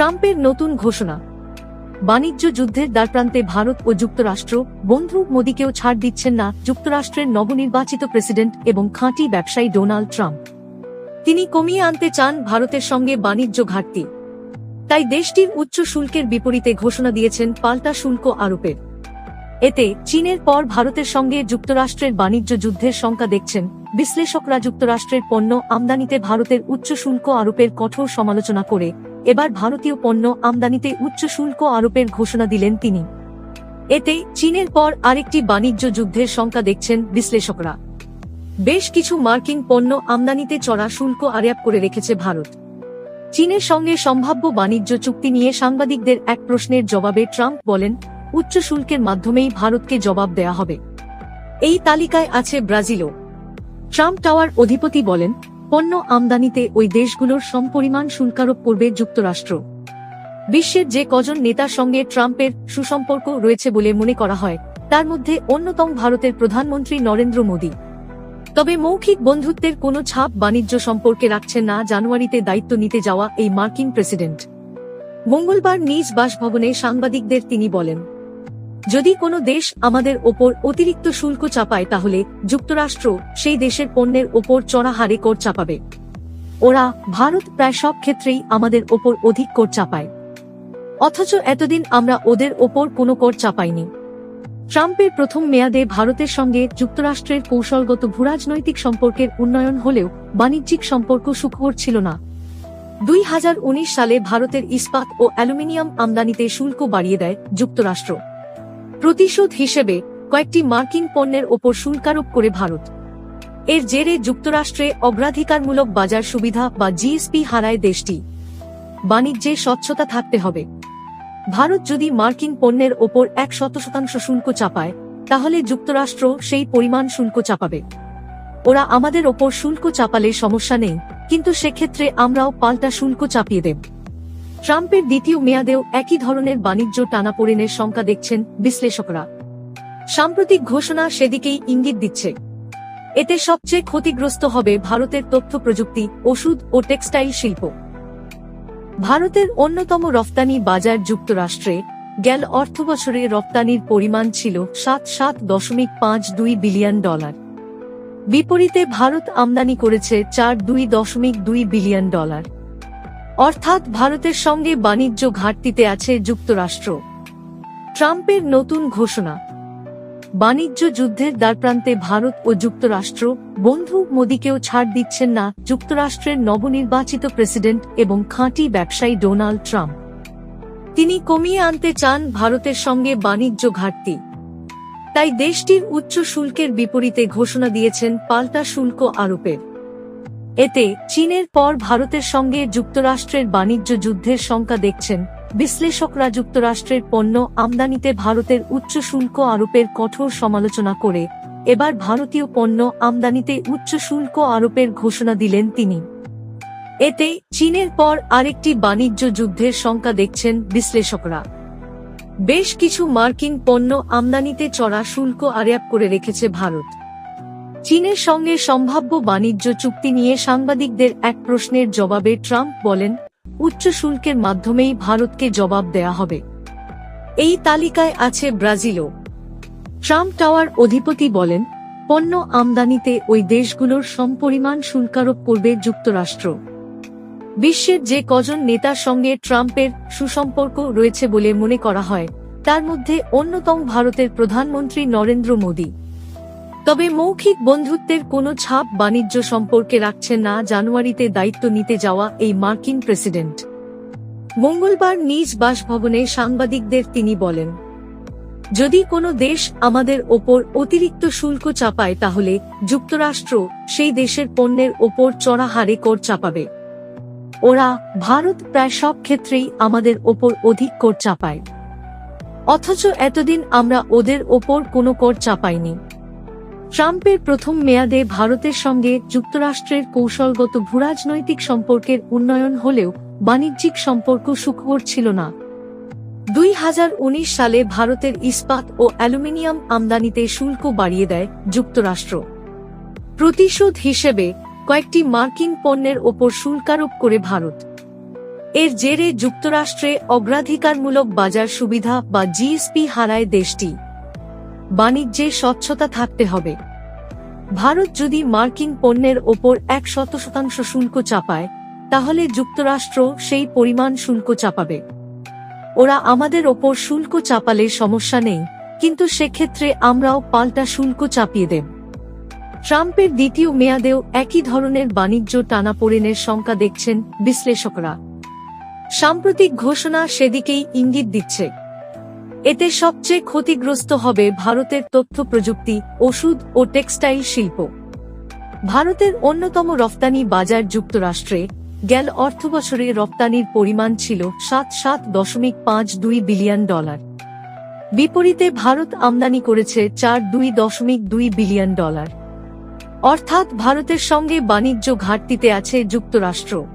ট্রাম্পের নতুন ঘোষণা। বাণিজ্য যুদ্ধের দ্বারপ্রান্তে ভারত ও যুক্তরাষ্ট্র বন্ধু মোদীকেও ছাড় দিচ্ছেন না যুক্তরাষ্ট্রের নবনির্বাচিত প্রেসিডেন্ট এবং খাঁটি ব্যবসায়ী ডোনাল্ড ট্রাম্প। তিনি কমিয়ে আনতে চান ভারতের সঙ্গে বাণিজ্য ঘাটতি। তাই দেশটির উচ্চ শুল্কের বিপরীতে ঘোষণা দিয়েছেন পাল্টা শুল্ক আরোপের। এতে চীনের পর ভারতের সঙ্গে যুক্তরাষ্ট্রের বাণিজ্য যুদ্ধের শঙ্কা দেখছেন বিশ্লেষকরা যুক্তরাষ্ট্রের পণ্য আমদানিতে ভারতের উচ্চ শুল্ক আরোপের কঠোর সমালোচনা করে এবার ভারতীয় পণ্য আমদানিতে উচ্চ শুল্ক আরোপের ঘোষণা দিলেন তিনি। এতে চীনের পর আরেকটি বাণিজ্য যুদ্ধের শঙ্কা দেখছেন বিশ্লেষকরা। বেশ কিছু মার্কিন পণ্য আমদানিতে চড়া শুল্ক আরোপ করে রেখেছে ভারত। চীনের সঙ্গে সম্ভাব্য বাণিজ্য চুক্তি নিয়ে সাংবাদিকদের এক প্রশ্নের জবাবে ট্রাম্প বলেন উচ্চ শুল্কের মাধ্যমেই ভারতকে জবাব দেয়া হবে। এই তালিকায় আছে ব্রাজিলও। ট্রাম্প টাওয়ার অধিপতি বলেন, পণ্য আমদানিতে ওই দেশগুলোর সমপরিমাণ শুল্কারোপ করবে যুক্তরাষ্ট্র। বিশ্বের যে কজন নেতার সঙ্গে ট্রাম্পের সুসম্পর্ক রয়েছে বলে মনে করা হয়, তার মধ্যে অন্যতম ভারতের প্রধানমন্ত্রী নরেন্দ্র মোদী। তবে মৌখিক বন্ধুত্বের কোনো ছাপ বাণিজ্য সম্পর্কে রাখছেন না জানুয়ারিতে দায়িত্ব নিতে যাওয়া এই মার্কিন প্রেসিডেন্ট। মঙ্গলবার নিজ বাসভবনে সাংবাদিকদের তিনি বলেন যদি কোনো দেশ আমাদের ওপর অতিরিক্ত শুল্ক চাপায়, তাহলে যুক্তরাষ্ট্র সেই দেশের পণ্যের ওপর চড়া হারে কর চাপাবে। ওরা ভারত প্রায় সব ক্ষেত্রেই আমাদের ওপর অধিক কর চাপায়। অথচ এতদিন আমরা ওদের ওপর কোনো কর চাপাইনি। ট্রাম্পের প্রথম মেয়াদে ভারতের সঙ্গে যুক্তরাষ্ট্রের কৌশলগত ভূরাজনৈতিক সম্পর্কের উন্নয়ন হলেও বাণিজ্যিক সম্পর্ক সুখবর ছিল না। দুই হাজার উনিশ সালে ভারতের ইস্পাত ও অ্যালুমিনিয়াম আমদানিতে শুল্ক বাড়িয়ে দেয় যুক্তরাষ্ট্র। প্রতিশোধ হিসেবে কয়েকটি মার্কিন পণ্যের ওপর শুল্কারোপ করে ভারত। এর জেরে যুক্তরাষ্ট্রে অগ্রাধিকারমূলক বাজার সুবিধা বা জিএসপি হারায় দেশটি। বাণিজ্যে স্বচ্ছতা থাকতে হবে। ভারত যদি মার্কিন পণ্যের ওপর এক শত শতাংশ শুল্ক চাপায়, তাহলে যুক্তরাষ্ট্র সেই পরিমাণ শুল্ক চাপাবে। ওরা আমাদের ওপর শুল্ক চাপালে সমস্যা নেই, কিন্তু সেক্ষেত্রে আমরাও পাল্টা শুল্ক চাপিয়ে দেব। ট্রাম্পের দ্বিতীয় মেয়াদেও একই ধরনের বাণিজ্য টানাপোড়েনের শঙ্কা দেখছেন বিশ্লেষকরা। সাম্প্রতিক ঘোষণা সেদিকেই ইঙ্গিত দিচ্ছে। এতে সবচেয়ে ক্ষতিগ্রস্ত হবে ভারতের তথ্য প্রযুক্তি, ওষুধ ও টেক্সটাইল শিল্প। ভারতের অন্যতম রফতানি বাজার যুক্তরাষ্ট্রে গেল অর্থবছরে রপ্তানির পরিমাণ ছিল সাত সাত দশমিক পাঁচ দুই বিলিয়ন ডলার। বিপরীতে ভারত আমদানি করেছে চার দুই দশমিক দুই বিলিয়ন ডলার। অর্থাৎ ভারতের সঙ্গে বাণিজ্য ঘাটতিতে আছে যুক্তরাষ্ট্র। ট্রাম্পের নতুন ঘোষণা। বাণিজ্য যুদ্ধের দ্বারপ্রান্তে ভারত ও যুক্তরাষ্ট্র বন্ধু মোদীকেও ছাড় দিচ্ছেন না যুক্তরাষ্ট্রের নবনির্বাচিত প্রেসিডেন্ট এবং খাঁটি ব্যবসায়ী ডোনাল্ড ট্রাম্প। তিনি কমিয়ে আনতে চান ভারতের সঙ্গে বাণিজ্য ঘাটতি। তাই দেশটির উচ্চ শুল্কের বিপরীতে ঘোষণা দিয়েছেন পাল্টা শুল্ক আরোপের। এতে চীনের পর ভারতের সঙ্গে যুক্তরাষ্ট্রের বাণিজ্য যুদ্ধের শঙ্কা দেখছেন বিশ্লেষকরা যুক্তরাষ্ট্রের পণ্য আমদানিতে ভারতের উচ্চ শুল্ক আরোপের কঠোর সমালোচনা করে এবার ভারতীয় পণ্য আমদানিতে উচ্চ শুল্ক আরোপের ঘোষণা দিলেন তিনি। এতে চীনের পর আরেকটি বাণিজ্য যুদ্ধের শঙ্কা দেখছেন বিশ্লেষকরা। বেশ কিছু মার্কিন পণ্য আমদানিতে চড়া শুল্ক আরোপ করে রেখেছে ভারত। চীনের সঙ্গে সম্ভাব্য বাণিজ্য চুক্তি নিয়ে সাংবাদিকদের এক প্রশ্নের জবাবে ট্রাম্প বলেন, উচ্চ শুল্কের মাধ্যমেই ভারতকে জবাব দেয়া হবে। এই তালিকায় আছে ব্রাজিলও। ট্রাম্প টাওয়ার অধিপতি বলেন, পণ্য আমদানিতে ওই দেশগুলোর সমপরিমাণ শুল্কারোপ করবে যুক্তরাষ্ট্র। বিশ্বের যে কজন নেতার সঙ্গে ট্রাম্পের সুসম্পর্ক রয়েছে বলে মনে করা হয়, তার মধ্যে অন্যতম ভারতের প্রধানমন্ত্রী নরেন্দ্র মোদী। তবে মৌখিক বন্ধুত্বের কোনো ছাপ বাণিজ্য সম্পর্কে রাখছে না জানুয়ারিতে দায়িত্ব নিতে যাওয়া এই মার্কিন প্রেসিডেন্ট। মঙ্গলবার নিজ বাসভবনে সাংবাদিকদের তিনি বলেন, যদি কোনো দেশ আমাদের ওপর অতিরিক্ত শুল্ক চাপায় তাহলে যুক্তরাষ্ট্র সেই দেশের পণ্যের ওপর চড়া হারে কর চাপাবে। ওরা ভারত প্রায় সব ক্ষেত্রেই আমাদের ওপর অধিক কর চাপায়। অথচ এতদিন আমরা ওদের ওপর কোনো কর চাপাইনি। ট্রাম্পের প্রথম মেয়াদে ভারতের সঙ্গে যুক্তরাষ্ট্রের কৌশলগত ভূরাজনৈতিক সম্পর্কের উন্নয়ন হলেও বাণিজ্যিক সম্পর্ক সুখবর ছিল না। দুই হাজার উনিশ সালে ভারতের ইস্পাত ও অ্যালুমিনিয়াম আমদানিতে শুল্ক বাড়িয়ে দেয় যুক্তরাষ্ট্র। প্রতিশোধ হিসেবে কয়েকটি মার্কিন পণ্যের ওপর শুল্কারোপ করে ভারত। এর জেরে যুক্তরাষ্ট্রে অগ্রাধিকারমূলক বাজার সুবিধা বা জিএসপি হারায় দেশটি। বাণিজ্যে স্বচ্ছতা থাকতে হবে। ভারত যদি মার্কিন পণ্যের ওপর এক শত শতাংশ শুল্ক চাপায়, তাহলে যুক্তরাষ্ট্র সেই পরিমাণ শুল্ক চাপাবে। ওরা আমাদের ওপর শুল্ক চাপালে সমস্যা নেই, কিন্তু সেক্ষেত্রে আমরাও পাল্টা শুল্ক চাপিয়ে দেব। ট্রাম্পের দ্বিতীয় মেয়াদেও একই ধরনের বাণিজ্য টানাপোড়েনের শঙ্কা দেখছেন বিশ্লেষকরা। সাম্প্রতিক ঘোষণা সেদিকেই ইঙ্গিত দিচ্ছে। এতে সবচেয়ে ক্ষতিগ্রস্ত হবে ভারতের তথ্য প্রযুক্তি, ওষুধ ও টেক্সটাইল শিল্প। ভারতের অন্যতম রফতানি বাজার যুক্তরাষ্ট্রে গেল অর্থবছরে রপ্তানির পরিমাণ ছিল সাত সাত দশমিক পাঁচ দুই বিলিয়ন ডলার। বিপরীতে ভারত আমদানি করেছে চার দুই দশমিক দুই বিলিয়ন ডলার। অর্থাৎ ভারতের সঙ্গে বাণিজ্য ঘাটতিতে আছে যুক্তরাষ্ট্র।